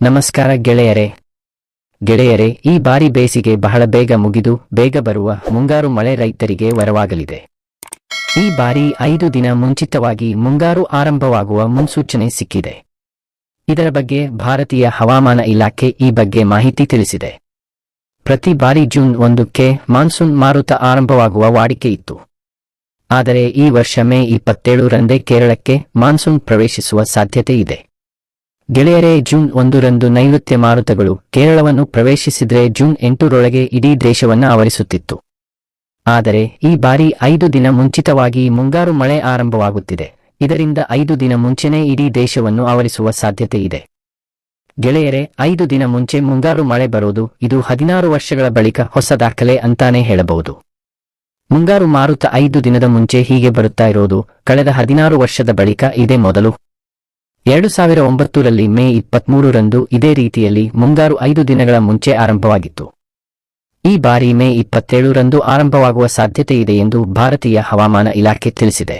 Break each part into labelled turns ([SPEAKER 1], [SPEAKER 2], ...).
[SPEAKER 1] ನಮಸ್ಕಾರ ಗೆಳೆಯರೆ. ಗೆಳೆಯರೆ, ಈ ಬಾರಿ ಬೇಸಿಗೆ ಬಹಳ ಬೇಗ ಮುಗಿದು ಬೇಗ ಬರುವ ಮುಂಗಾರು ಮಳೆ ರೈತರಿಗೆ ವರವಾಗಲಿದೆ. ಈ ಬಾರಿ ಐದು ದಿನ ಮುಂಚಿತವಾಗಿ ಮುಂಗಾರು ಆರಂಭವಾಗುವ ಮುನ್ಸೂಚನೆ ಸಿಕ್ಕಿದೆ. ಇದರ ಬಗ್ಗೆ ಭಾರತೀಯ ಹವಾಮಾನ ಇಲಾಖೆ ಈ ಬಗ್ಗೆ ಮಾಹಿತಿ ತಿಳಿಸಿದೆ. ಪ್ರತಿ ಬಾರಿ ಜೂನ್ ಒಂದಕ್ಕೆ ಮಾನ್ಸೂನ್ ಮಾರುತ ಆರಂಭವಾಗುವ ವಾಡಿಕೆ ಇತ್ತು. ಆದರೆ ಈ ವರ್ಷ ಮೇ ಇಪ್ಪತ್ತೇಳರಂದೇ ಕೇರಳಕ್ಕೆ ಮಾನ್ಸೂನ್ ಪ್ರವೇಶಿಸುವ ಸಾಧ್ಯತೆ ಇದೆ. ಗೆಳೆಯರೇ, ಜೂನ್ ಒಂದರಂದು ನೈಋತ್ಯ ಮಾರುತಗಳು ಕೇರಳವನ್ನು ಪ್ರವೇಶಿಸಿದರೆ ಜೂನ್ ಎಂಟರೊಳಗೆ ಇಡೀ ದೇಶವನ್ನು ಆವರಿಸುತ್ತಿತ್ತು. ಆದರೆ, ಈ ಬಾರಿ ಐದು ದಿನ ಮುಂಚಿತವಾಗಿ ಮುಂಗಾರು ಮಳೆ ಆರಂಭವಾಗುತ್ತಿದೆ. ಇದರಿಂದ ಐದು ದಿನ ಮುಂಚೆನೇ ಇಡೀ ದೇಶವನ್ನು ಆವರಿಸುವ ಸಾಧ್ಯತೆ ಇದೆ. ಗೆಳೆಯರೇ, ಐದು ದಿನ ಮುಂಚೆ ಮುಂಗಾರು ಮಳೆ ಬರೋದು ಇದು ಹದಿನಾರು ವರ್ಷಗಳ ಬಳಿಕ ಹೊಸ ದಾಖಲೆ ಅಂತಾನೆ ಹೇಳಬಹುದು. ಮುಂಗಾರು ಮಾರುತ ಐದು ದಿನದ ಮುಂಚೆ ಹೀಗೆ ಬರುತ್ತಾ ಇರೋದು, ಕಳೆದ ಹದಿನಾರು ವರ್ಷದ ಬಳಿಕ ಇದೇ ಮೊದಲು. ಎರಡು ಸಾವಿರ ಒಂಬತ್ತರಲ್ಲಿ ಮೇ ಇಪ್ಪತ್ಮೂರರಂದು ಇದೇ ರೀತಿಯಲ್ಲಿ ಮುಂಗಾರು ಐದು ದಿನಗಳ ಮುಂಚೆ ಆರಂಭವಾಗಿತ್ತು. ಈ ಬಾರಿ ಮೇ ಇಪ್ಪತ್ತೇಳರಂದು ಆರಂಭವಾಗುವ ಸಾಧ್ಯತೆ ಇದೆ ಎಂದು ಭಾರತೀಯ ಹವಾಮಾನ ಇಲಾಖೆ ತಿಳಿಸಿದೆ.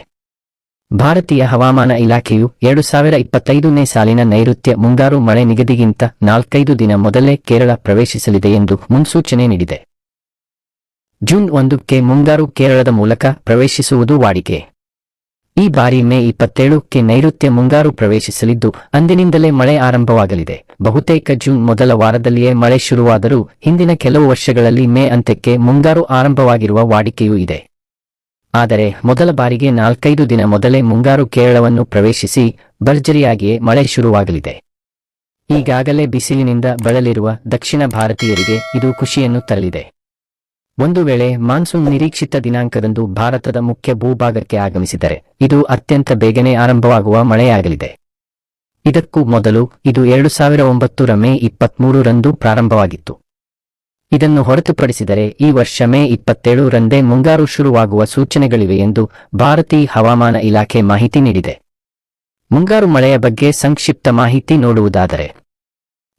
[SPEAKER 1] ಭಾರತೀಯ ಹವಾಮಾನ ಇಲಾಖೆಯು ಎರಡು ಸಾವಿರ ಇಪ್ಪತ್ತೈದನೇ ಸಾಲಿನ ನೈಋತ್ಯ ಮುಂಗಾರು ಮಳೆ ನಿಗದಿಗಿಂತ ನಾಲ್ಕೈದು ದಿನ ಮೊದಲೇ ಕೇರಳ ಪ್ರವೇಶಿಸಲಿದೆ ಎಂದು ಮುನ್ಸೂಚನೆ ನೀಡಿದೆ. ಜೂನ್ ಒಂದಕ್ಕೆ ಮುಂಗಾರು ಕೇರಳದ ಮೂಲಕ ಪ್ರವೇಶಿಸುವುದು ವಾಡಿಕೆ. ಈ ಬಾರಿ ಮೇ ಇಪ್ಪತ್ತೇಳಕ್ಕೆ ನೈಋತ್ಯ ಮುಂಗಾರು ಪ್ರವೇಶಿಸಲಿದ್ದು, ಅಂದಿನಿಂದಲೇ ಮಳೆ ಆರಂಭವಾಗಲಿದೆ. ಬಹುತೇಕ ಜೂನ್ ಮೊದಲ ವಾರದಲ್ಲಿಯೇ ಮಳೆ ಶುರುವಾದರೂ, ಹಿಂದಿನ ಕೆಲವು ವರ್ಷಗಳಲ್ಲಿ ಮೇ ಅಂತ್ಯಕ್ಕೆ ಮುಂಗಾರು ಆರಂಭವಾಗಿರುವ ವಾಡಿಕೆಯೂ ಇದೆ. ಆದರೆ, ಮೊದಲ ಬಾರಿಗೆ ನಾಲ್ಕೈದು ದಿನ ಮೊದಲೇ ಮುಂಗಾರು ಕೇರಳವನ್ನು ಪ್ರವೇಶಿಸಿ, ಭರ್ಜರಿಯಾಗಿಯೇ ಮಳೆ ಶುರುವಾಗಲಿದೆ. ಈಗಾಗಲೇ ಬಿಸಿಲಿನಿಂದ ಬಳಲಿರುವ ದಕ್ಷಿಣ ಭಾರತೀಯರಿಗೆ ಇದು ಖುಷಿಯನ್ನು ತರಲಿದೆ. ಒಂದು ವೇಳೆ ಮಾನ್ಸೂನ್ ನಿರೀಕ್ಷಿತ ದಿನಾಂಕದಂದು ಭಾರತದ ಮುಖ್ಯ ಭೂಭಾಗಕ್ಕೆ ಆಗಮಿಸಿದರೆ, ಇದು ಅತ್ಯಂತ ಬೇಗನೆ ಆರಂಭವಾಗುವ ಮಳೆಯಾಗಲಿದೆ. ಇದಕ್ಕೂ ಮೊದಲು ಇದು ಎರಡು ಸಾವಿರ ಒಂಬತ್ತರ ಮೇ ಇಪ್ಪತ್ಮೂರರಂದು ಪ್ರಾರಂಭವಾಗಿತ್ತು. ಇದನ್ನು ಹೊರತುಪಡಿಸಿದರೆ ಈ ವರ್ಷ ಮೇ ಇಪ್ಪತ್ತೇಳರಂದೇ ಮುಂಗಾರು ಶುರುವಾಗುವ ಸೂಚನೆಗಳಿವೆ ಎಂದು ಭಾರತೀಯ ಹವಾಮಾನ ಇಲಾಖೆ ಮಾಹಿತಿ ನೀಡಿದೆ. ಮುಂಗಾರು ಮಳೆಯ ಬಗ್ಗೆ ಸಂಕ್ಷಿಪ್ತ ಮಾಹಿತಿ ನೋಡುವುದಾದರೆ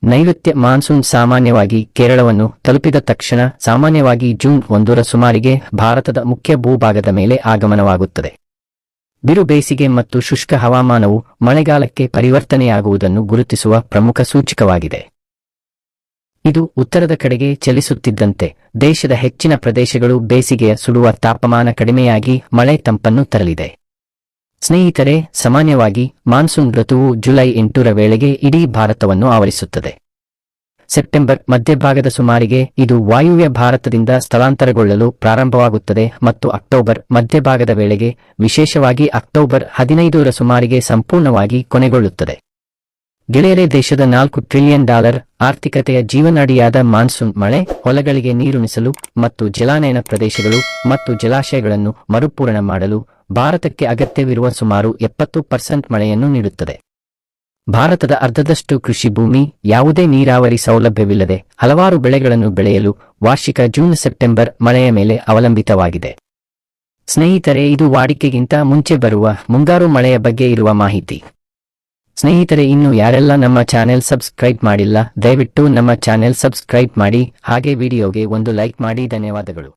[SPEAKER 1] ನೈಋತ್ಯ ಮಾನ್ಸೂನ್ ಸಾಮಾನ್ಯವಾಗಿ ಕೇರಳವನ್ನು ತಲುಪಿದ ತಕ್ಷಣ ಸಾಮಾನ್ಯವಾಗಿ ಜೂನ್ ಒಂದರ ಸುಮಾರಿಗೆ ಭಾರತದ ಮುಖ್ಯ ಭೂಭಾಗದ ಮೇಲೆ ಆಗಮನವಾಗುತ್ತದೆ. ಬಿರು ಬೇಸಿಗೆ ಮತ್ತು ಶುಷ್ಕ ಹವಾಮಾನವು ಮಳೆಗಾಲಕ್ಕೆ ಪರಿವರ್ತನೆಯಾಗುವುದನ್ನು ಗುರುತಿಸುವ ಪ್ರಮುಖ ಸೂಚಕವಾಗಿದೆ. ಇದು ಉತ್ತರದ ಕಡೆಗೆ ಚಲಿಸುತ್ತಿದ್ದಂತೆ ದೇಶದ ಹೆಚ್ಚಿನ ಪ್ರದೇಶಗಳು ಬೇಸಿಗೆಯ ಸುಡುವ ತಾಪಮಾನ ಕಡಿಮೆಯಾಗಿ ಮಳೆ ತಂಪನ್ನು ತರಲಿದೆ. ಸ್ನೇಹಿತರೆ, ಸಾಮಾನ್ಯವಾಗಿ ಮಾನ್ಸೂನ್ ಋತುವು ಜುಲೈ ಎಂಟರ ವೇಳೆಗೆ ಇಡೀ ಭಾರತವನ್ನು ಆವರಿಸುತ್ತದೆ. ಸೆಪ್ಟೆಂಬರ್ ಮಧ್ಯಭಾಗದ ಸುಮಾರಿಗೆ ಇದು ವಾಯುವ್ಯ ಭಾರತದಿಂದ ಸ್ಥಳಾಂತರಗೊಳ್ಳಲು ಪ್ರಾರಂಭವಾಗುತ್ತದೆ ಮತ್ತು ಅಕ್ಟೋಬರ್ ಮಧ್ಯಭಾಗದ ವೇಳೆಗೆ, ವಿಶೇಷವಾಗಿ ಅಕ್ಟೋಬರ್ ಹದಿನೈದರ ಸುಮಾರಿಗೆ ಸಂಪೂರ್ಣವಾಗಿ ಕೊನೆಗೊಳ್ಳುತ್ತದೆ. ಗೆಳೆಯರೆ, ದೇಶದ ನಾಲ್ಕು ಟ್ರಿಲಿಯನ್ ಡಾಲರ್ ಆರ್ಥಿಕತೆಯ ಜೀವನಾಡಿಯಾದ ಮಾನ್ಸೂನ್ ಮಳೆ, ಹೊಲಗಳಿಗೆ ನೀರುಣಿಸಲು ಮತ್ತು ಜಲಾನಯನ ಪ್ರದೇಶಗಳು ಮತ್ತು ಜಲಾಶಯಗಳನ್ನು ಮರುಪೂರಣ ಮಾಡಲು ಭಾರತಕ್ಕೆ ಅಗತ್ಯವಿರುವ ಸುಮಾರು ಎಪ್ಪತ್ತು ಪರ್ಸೆಂಟ್ ಮಳೆಯನ್ನು ನೀಡುತ್ತದೆ. ಭಾರತದ ಅರ್ಧದಷ್ಟು ಕೃಷಿ ಭೂಮಿ ಯಾವುದೇ ನೀರಾವರಿ ಸೌಲಭ್ಯವಿಲ್ಲದೆ ಹಲವಾರು ಬೆಳೆಗಳನ್ನು ಬೆಳೆಯಲು ವಾರ್ಷಿಕ ಜೂನ್ ಸೆಪ್ಟೆಂಬರ್ ಮಳೆಯ ಮೇಲೆ ಅವಲಂಬಿತವಾಗಿದೆ. ಸ್ನೇಹಿತರೆ, ಇದು ವಾಡಿಕೆಗಿಂತ ಮುಂಚೆ ಬರುವ ಮುಂಗಾರು ಮಳೆಯ ಬಗ್ಗೆ ಇರುವ ಮಾಹಿತಿ. ಸ್ನೇಹಿತರೆ, ಇನ್ನು ಯಾರೆಲ್ಲ ನಮ್ಮ ಚಾನೆಲ್ ಸಬ್ಸ್ಕ್ರೈಬ್ ಮಾಡಿಲ್ಲ, ದಯವಿಟ್ಟು ನಮ್ಮ ಚಾನೆಲ್ ಸಬ್ಸ್ಕ್ರೈಬ್ ಮಾಡಿ, ಹಾಗೆ ವಿಡಿಯೋಗೆ ಒಂದು ಲೈಕ್ ಮಾಡಿ, ಧನ್ಯವಾದಗಳು.